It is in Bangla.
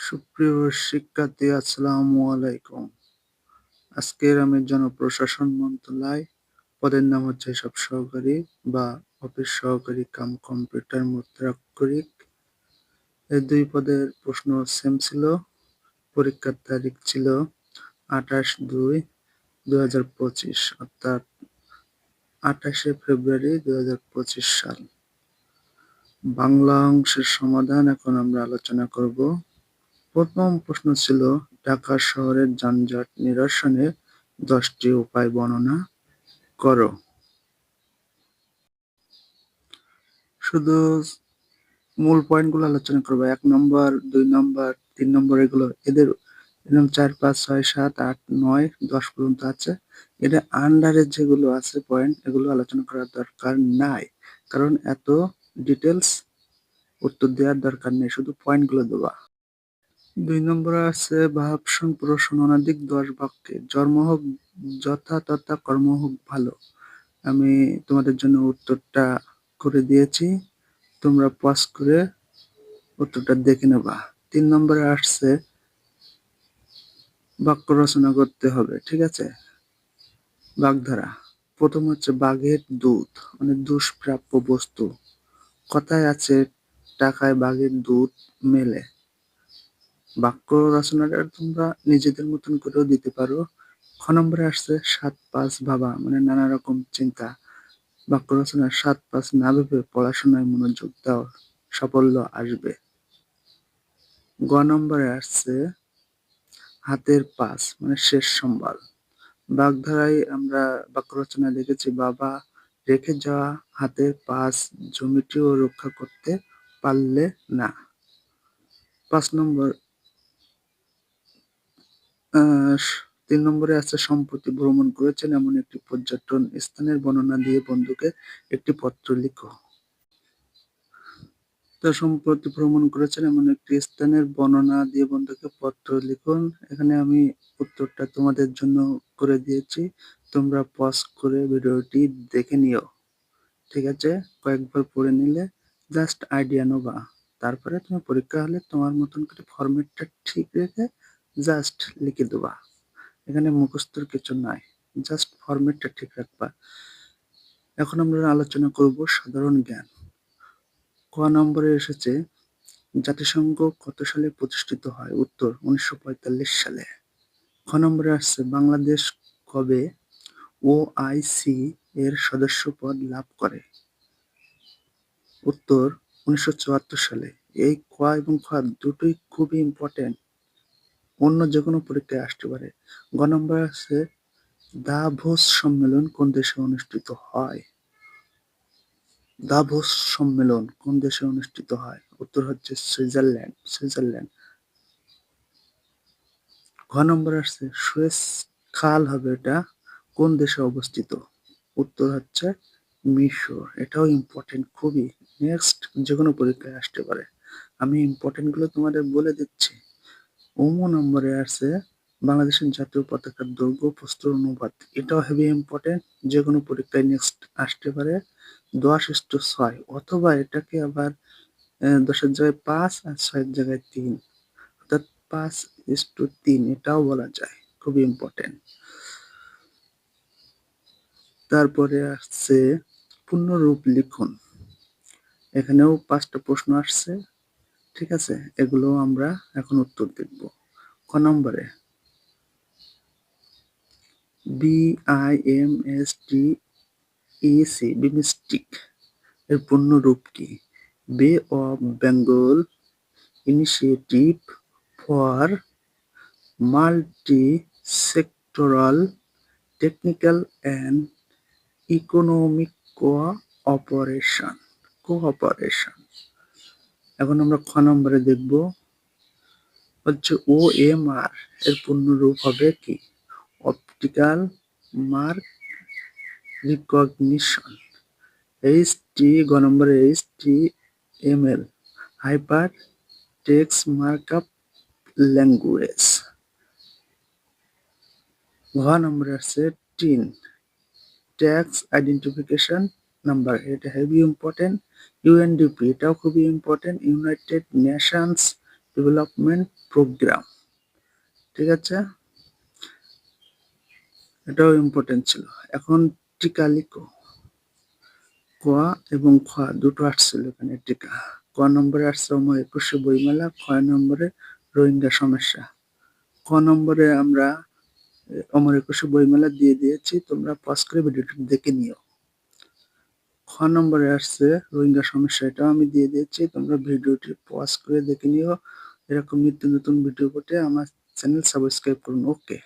সুপ্রিয় শিক্ষার্থী, আসসালামু আলাইকুম। আজকের আমি জনপ্রশাসন মন্ত্রণালয়, পদের নাম হচ্ছে সব সহকারী বা অফিস সহকারী কাম কম্পিউটার মুদ্রাক্ষরিক। এই দুই পদের প্রশ্ন সেম ছিল, পরীক্ষার তারিখ ছিল আঠাশ দুই দু অর্থাৎ আঠাশে ফেব্রুয়ারি দু হাজার পঁচিশ সাল। বাংলা অংশের সমাধান এখন আমরা আলোচনা করব। প্রথম প্রশ্ন ছিল, ঢাকা শহরের যানজট নিরসনে দশটি উপায় বর্ণনা করো। শুধু মূল পয়েন্টগুলো আলোচনা করব। এক নম্বর, দুই নম্বর, তিন নম্বর, এগুলো এদের এরকম চার, পাঁচ, ছয়, সাত, আট, নয়, দশ পর্যন্ত আছে। এদের আন্ডারে যেগুলো আছে পয়েন্ট, এগুলো আলোচনা করার দরকার নাই। কারণ এত ডিটেলস উত্তর দেওয়ার দরকার নেই। শুধু পয়েন্টগুলো দেওয়া। দুই নম্বরে আছে, ভাব সম্প্রসন অনাদিক দশ বাক্যে, জন্ম হোক যথা তথা কর্ম হোক ভালো। আমি তোমাদের জন্য উত্তরটা করে দিয়েছি। তোমরা পাস করে উত্তরটা দেখে নেবা। তিন নম্বরে আসছে, বাক্য রচনা করতে হবে, ঠিক আছে? বাগধারা, প্রথম হচ্ছে বাঘের দুধ মানে দুষ্প্রাপ্য বস্তু। কথায় আছে, টাকায় বাঘের দুধ মেলে। বাক্য রচনাটা তোমরা নিজেদের মতন করেও দিতে পারো। খ নম্বরে আসছে, সাত পাঁচ ভাবা মানে নানা রকম চিন্তা। বাক্য রচনার সাত পাঁচ না ভেবে পড়াশোনায় মনোযোগ দাও, সাফল্য আসবে। গ নম্বরে আসছে, হাতের পাস মানে শেষ সম্বল। বাগধারায় আমরা বাক্য রচনায় দেখেছি, বাবা রেখে যাওয়া হাতের পাস জমিটিও রক্ষা করতে পারলে না। পাঁচ নম্বর তিন নম্বরে আছে, সম্প্রতি ভ্রমণ করেছেন এমন একটি পর্যটন স্থানের বর্ণনা দিয়ে বন্ধুকে একটি পত্র লিখো। তো সম্প্রতি ভ্রমণ করেছেন এমন একটি স্থানের বর্ণনা দিয়ে বন্ধুকে পত্র লিখুন। এখানে আমি উত্তরটা তোমাদের জন্য করে দিয়েছি। তোমরা পজ করে ভিডিওটি দেখে নিও। ঠিক আছে? কয়েকবার পড়ে নিলে জাস্ট আইডিয়া নোবা। তারপরে তুমি পরীক্ষা হলে তোমার মতন করে ফরম্যাটটা ঠিক রেখে জাস্ট লিখে দেবা। এখানে মুখস্থর কিছু নাই। জাস্ট ফরম্যাটটা ঠিক রাখবা। এখন আমরা আলোচনা করব সাধারণ জ্ঞান। ক নম্বরে এসেছে, জাতিসংঘ কত সালে প্রতিষ্ঠিত হয়? উত্তর, উনিশশো পঁয়তাল্লিশ সালে। খ নম্বরে আসছে, বাংলাদেশ কবে ও আইসি এর সদস্য পদ লাভ করে? উত্তর, উনিশশো চুয়াত্তর সালে। এই ক এবং খ দুটোই খুবই ইম্পর্টেন্ট অন্য যে কোনো পরীক্ষায় আসতে পারে। গ নম্বর আছে, দাভোস সম্মেলন কোন দেশে অনুষ্ঠিত হয়? দাভোস সম্মেলন কোন দেশে অনুষ্ঠিত হয়? উত্তর হচ্ছে সুইজারল্যান্ড সুইজারল্যান্ড। ঘ নম্বর আসছে সুয়েস খাল হবে এটা, কোন দেশে অবস্থিত? উত্তর হচ্ছে মিশর। এটাও ইম্পর্টেন্ট খুবই। নেক্সট যে কোনো পরীক্ষায় আসতে পারে। আমি ইম্পর্টেন্টগুলো তোমাদের বলে দিচ্ছি। ওমো নম্বরে আছে, বাংলাদেশের জাতীয় পতাকার দৈর্ঘ্য প্রস্তর অনুপাত। এটাও হেভি ইম্পর্টেন্ট যে কোনো পরীক্ষায় নেক্সট আসতে পারে। দশ ইস্টু ছয়, অথবা এটাকে আবার দশের জায়গায় পাঁচ আর ছয়ের জায়গায় তিন। অর্থাৎ পাঁচ ইস্টু তিন, এটাও বলা যায় খুবই ইম্পর্টেন্ট তারপরে আসছে, পূর্ণরূপ লিখুন। এখানেও পাঁচটা প্রশ্ন আসছে। ঠিক আছে, এগুলো আমরা এখন উত্তর দেখব। ক নম্বরে? B I M S T E C BIMSTEC এর পূর্ণ রূপ কি? Bay of Bengal initiative for multi sectoral technical and economic cooperation cooperation এখন আমরা খ নম্বরে দেখব হচ্ছে ও এম আর এর পূর্ণ রূপ হবে কি? Optical mark recognition H T গ নম্বরে H T M L hyper text markup language ঘ নম্বরে আছে টিন ট্যাক্স আইডেন্টিফিকেশন নাম্বার এটা হেভি ইম্পর্টেন্ট ইউএনডিপি এটাও খুবই important United Nations development programme ঠিক আছে? এটাও ইম্পর্টেন্ট ছিল। এখন টিকা লিখো। ক এবং খ, দুটো আসছিল এখানে টিকা। ক নম্বরে আসছে অমর একুশে বইমেলা, খ নম্বরে রোহিঙ্গা সমস্যা। ক নম্বরে আমরা অমর একুশে বইমেলা দিয়ে দিয়েছি, তোমরা পজ করে ভিডিওটি দেখে নিও। খ নম্বরে আসছে, রোহিঙ্গা সমস্যা এটাও আমি দিয়ে দিয়েছি, তোমরা ভিডিওটি পজ করে দেখে নিও। এরকম নিত্য নতুন ভিডিও পেতে আমার চ্যানেল সাবস্ক্রাইব করুন ওকে